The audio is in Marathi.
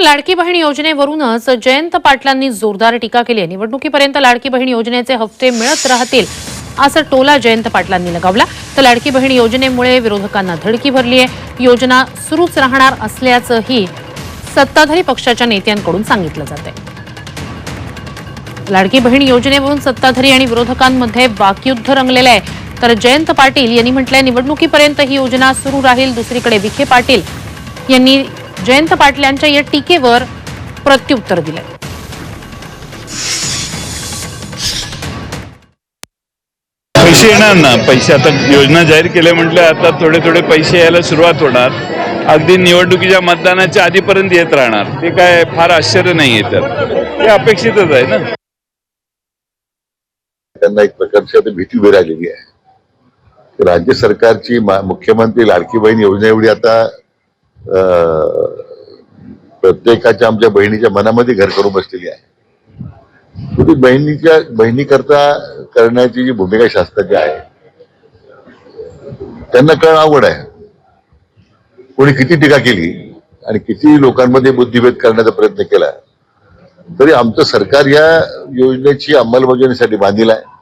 लाडकी बहीण योजनेवरूनच जयंत पाटलांनी जोरदार टीका केली आहे निवडणुकीपर्यंत लाडकी बहीण योजनेचे हप्ते मिळत राहतील असा टोला जयंत पाटलांनी लगावला. तर लाडकी बहीण योजनेमुळे विरोधकांना धडकी भरली आहे. योजना सुरूच राहणार असल्याचंही सत्ताधारी पक्षाच्या नेत्यांकडून सांगितलं जात लाडकी बहीण योजनेवरून सत्ताधारी आणि विरोधकांमध्ये वाकयुद्ध रंगलेलं आहे. तर जयंत पाटील यांनी म्हटलंय निवडणुकीपर्यंत ही योजना सुरू राहील. दुसरीकडे विखे पाटील यांनी जयंत पाटील यांच्या या टीकेवर प्रत्युत्तर दिलंय पैसे येणार ना? पैसे आता योजना जाहीर केल्या म्हटलं आता थोडे थोडे पैसे यायला सुरुवात होणार. अगदी निवडणुकीच्या मतदानाच्या आधीपर्यंत येत राहणार. ते काय फार आश्चर्य नाही येतात ते अपेक्षितच आहे ना? त्यांना एक प्रकारची आता भीती उभी राहिलेली आहे. राज्य सरकारची मुख्यमंत्री लाडकी बहीण योजना एवढी आता प्रत्येकाच्या आमच्या बहिणीच्या मनामध्ये घर करून बसलेली आहे. शेवटी बहिणीच्या बहिणीकरता करण्याची जी भूमिका शासनाची आहे त्यांना कळणं आवड आहे. कोणी किती टीका केली आणि किती लोकांमध्ये बुद्धिभेद करण्याचा प्रयत्न केला तरी आमचं सरकार या योजनेची अंमलबजावणीसाठी बांधील आहे.